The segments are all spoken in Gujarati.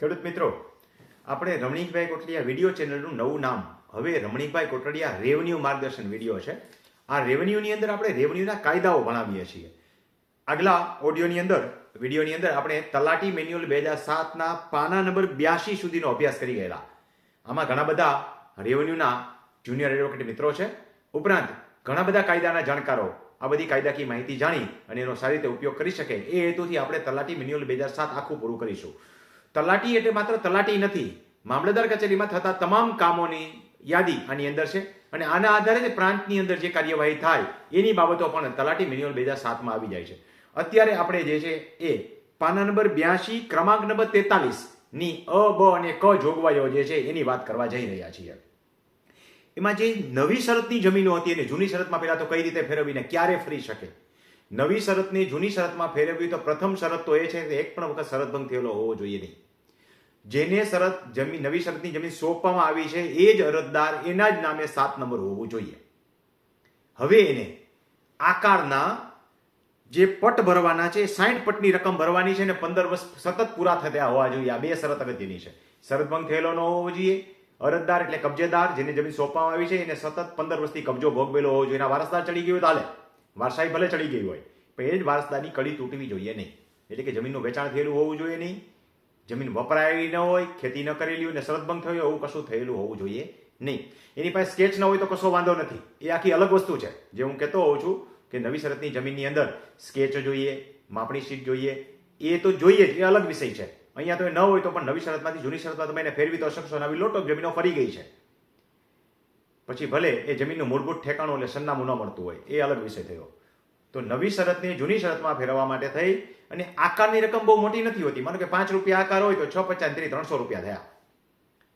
ખેડૂત મિત્રો, આપણે રમણીકભાઈ કોટડિયા વીડિયો ચેનલનું નવું નામ. હવે રમણીકભાઈ કોટડિયા રેવન્યુ માર્ગદર્શન વીડિયો છે. આ રેવન્યુની અંદર આપણે રેવન્યુના કાયદાઓ ભણાવીએ છીએ. આગલા ઓડિયોની અંદર, વિડીયોની અંદર આપણે તલાટી મેન્યુઅલ બે હજાર સાતના પાના નંબર બ્યાસી સુધીનો અભ્યાસ કરી ગયેલા. આમાં ઘણા બધા રેવન્યુના જુનિયર એડવોકેટ મિત્રો છે. ઉપરાંત ઘણા બધા કાયદાના જાણકારો. આ બધી કાયદાકીય માહિતી જાણી અને એનો સારી રીતે ઉપયોગ કરી શકે. એ હેતુથી આપણે તલાટી મેન્યુઅલ બે હજાર સાત આખું પૂરું કરીશું. તલાટી એટલે માત્ર તલાટી નથી, મામલતદાર કચેરીમાં થતા તમામ કામોની યાદી આની અંદર છે અને આના આધારે જ પ્રાંતની અંદર જે કાર્યવાહી થાય, એની બાબતો પણ તલાટી મેન્યુઅલ બે હજાર સાતમાં આવી જાય છે. અત્યારે આપણે જે છે એ પાના નંબર બ્યાસી, ક્રમાંક નંબર તેતાલીસની અ, બ અને ક જોગવાઈઓ જે છે એની વાત કરવા જઈ રહ્યા છીએ. એમાં જે નવી શરતની જમીનો હતી અને જૂની શરતમાં પહેલાં તો કઈ રીતે ફેરવીને ક્યારે ફરી શકે? નવી શરતને જૂની શરતમાં ફેરવવી તો પ્રથમ શરત તો એ છે કે એક પણ વખત શરતભંગ થયેલો હોવો જોઈએ નહીં. જેને શરત જમીન નવી શરતની જમીન સોંપવામાં આવી છે, એ જ અરજદાર એના જ નામે સાત નંબર હોવું જોઈએ. હવે એને આકારના જે પટ ભરવાના છે સાઠ પટની રકમ ભરવાની છે ને પંદર વર્ષ સતત પૂરા થતા હોવા જોઈએ. આ બે શરત અગત્યની છે. શરત ભંગ થયેલો ન હોવો જોઈએ. અરજદાર એટલે કબજેદાર, જેને જમીન સોંપવામાં આવી છે, એને સતત પંદર વર્ષથી કબજો ભોગવેલો હોવો જોઈએ. એના વારસદાર ચડી ગયો તાલે વારસાઈ ભલે ચડી ગઈ હોય, પણ એ જ વારસદારની કડી તૂટવી જોઈએ નહીં. એટલે કે જમીનનું વેચાણ થયેલું હોવું જોઈએ નહીં. જમીન વપરાયેલી ન હોય, ખેતી ન કરેલી હોય ને શરત ભંગ થયો એવું કશું થયેલું હોવું જોઈએ નહીં. એની પાસે સ્કેચ ન હોય તો કશો વાંધો નથી. એ આખી અલગ વસ્તુ છે. જે હું કહેતો હોઉં છું કે નવી શરતની જમીનની અંદર સ્કેચ જોઈએ, માપણી શીટ જોઈએ, એ તો જોઈએ જ, એ અલગ વિષય છે. અહીંયા તો એ ન હોય તો પણ નવી શરતમાંથી જૂની શરતમાં તમે એને ફેરવી તો શકશો નવી લોટો જમીનો ફરી ગઈ છે. પછી ભલે એ જમીનનું મૂળભૂત ઠેકાણું એટલે સરનામું ન મળતું હોય, એ અલગ વિષય થયો. તો નવી શરતને જૂની શરતમાં ફેરવવા માટે થઈ અને આકારની રકમ બહુ મોટી નથી હોતી. માનો કે પાંચ રૂપિયા આકાર હોય તો છ પચાસ ત્રીસ, ત્રણસો રૂપિયા થયા.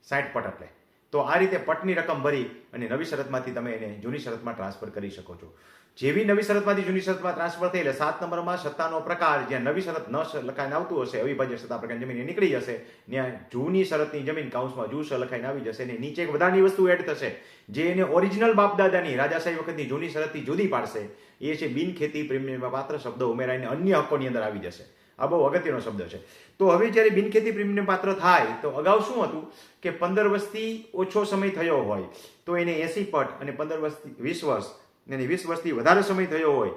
સાઠ પટ એટલે. તો આ રીતે પટની રકમ ભરી અને નવી શરતમાંથી તમે એને જૂની શરતમાં ટ્રાન્સફર કરી શકો છો. જેવી નવી શરતમાંથી જૂની શરતમાં ટ્રાન્સફર થઈ એટલે સાત નંબરમાં સત્તાનો પ્રકાર, જ્યાં નવી શરત ન લખાઈને આવતું હશે અવિભાજ્ય સત્તા પ્રકારની જમીન નીકળી જશે, ત્યાં જૂની શરતની જમીન કાઉન્સમાં જૂ લખાઈને આવી જશે અને નીચે એક વધારાની વસ્તુ એડ થશે, જે એને ઓરિજિનલ બાપદાદાની રાજાશાહી વખતની જૂની શરતથી જુદી પાડશે. એ છે બિનખેતી પ્રીમિયમમાં પાત્ર શબ્દ ઉમેરાઈને અન્ય હકોની અંદર આવી જશે. આ બહુ અગત્યનો શબ્દ છે. તો હવે જ્યારે બિનખેતી પ્રીમિયમ પાત્ર થાય, તો અગાઉ શું હતું કે પંદર વર્ષથી ઓછો સમય થયો હોય, તો એને એસી પટ અને પંદર વર્ષથી વીસ વર્ષ અને વીસ વર્ષથી વધારે સમય થયો હોય.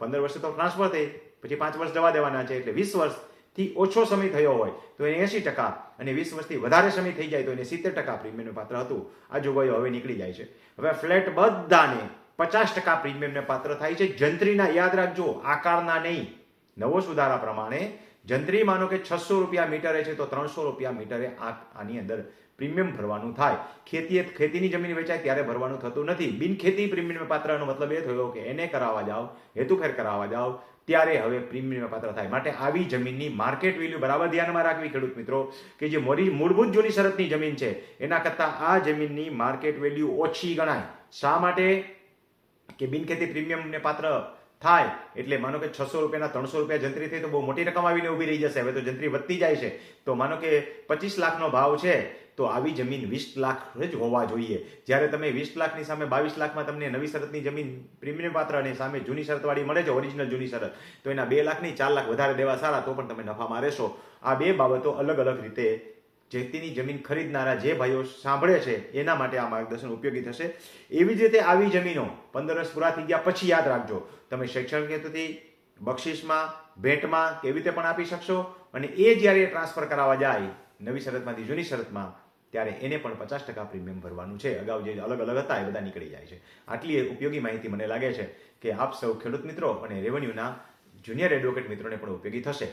પંદર વર્ષે તો ટ્રાન્સફર થઈ, પછી પાંચ વર્ષ જવા દેવાના છે, એટલે વીસ વર્ષથી ઓછો સમય થયો હોય, તો એને એસી ટકા અને વીસ વર્ષથી વધારે સમય થઈ જાય, તો એને સિત્તેર ટકા પ્રીમિયમનું પાત્ર હતું. આ જોગવાઈઓ હવે નીકળી જાય છે. હવે ફ્લેટ બધાને પચાસ ટકા પ્રીમિયમને પાત્ર થાય છે. જંત્રીના યાદ રાખજો, આકારના નહીં. નવો સુધારા પ્રમાણે જંત્રી માનો કે છસો રૂપિયા મીટરે છે તો ત્રણસો રૂપિયા મીટરે આ આની અંદર પ્રીમિયમ ભરવાનું થાય. ખેતી ખેતીની જમીન વેચાય ત્યારે ભરવાનું થતું નથી. બિનખેતી પ્રીમિયમ પાત્રનો મતલબ એ થયો કે એને કરાવવા જાઓ હેતુખેર કરાવવા જાઓ, ત્યારે હવે પ્રીમિયમ પાત્ર થાય. માટે આવી જમીનની માર્કેટ વેલ્યુ બરાબર ધ્યાનમાં રાખવી ખેડૂત મિત્રો, કે જે મોરી મૂળભૂત જૂની શરતની જમીન છે, એના કરતાં આ જમીનની માર્કેટ વેલ્યુ ઓછી ગણાય. શા માટે? કે બિનખેતી પ્રીમિયમને પાત્ર થાય. એટલે માનો કે છસો રૂપિયાના ત્રણસો રૂપિયા જંત્રી થઈ તો બહુ મોટી રકમ આવીને ઊભી રહી જશે. હવે તો જંત્રી વધતી જાય છે. તો માનો કે પચીસ લાખનો ભાવ છે, તો આવી જમીન વીસ લાખ જ હોવા જોઈએ. જ્યારે તમે વીસ લાખની સામે બાવીસ લાખમાં તમને નવી શરતની જમીન પ્રીમિયમ પાત્ર અને સામે જૂની શરતવાળી મળે છે ઓરિજિનલ જૂની શરત, તો એના બે લાખની ચાર લાખ વધારે દેવા સારા, તો પણ તમે નફામાં રહેશો. આ બે બાબતો અલગ અલગ રીતે જેતીની જમીન ખરીદનારા જે ભાઈઓ સાંભળે છે, એના માટે આ માર્ગદર્શન ઉપયોગી થશે. એવી જ રીતે આવી જમીનો પંદર વર્ષ પૂરા થઈ ગયા પછી યાદ રાખજો. તમે શૈક્ષણિક હેતુથી બક્ષિસમાં, ભેટમાં કેવી રીતે પણ આપી શકશો અને એ જ્યારે ટ્રાન્સફર કરાવવા જાય, નવી શરતમાંથી જૂની શરતમાં, ત્યારે એને પણ પચાસ ટકા પ્રીમિયમ ભરવાનું છે. અગાઉ જે અલગ અલગ હતા એ બધા નીકળી જાય છે. આટલી ઉપયોગી માહિતી મને લાગે છે કે આપ સૌ ખેડૂત મિત્રો અને રેવન્યુના જુનિયર એડવોકેટ મિત્રોને પણ ઉપયોગી થશે.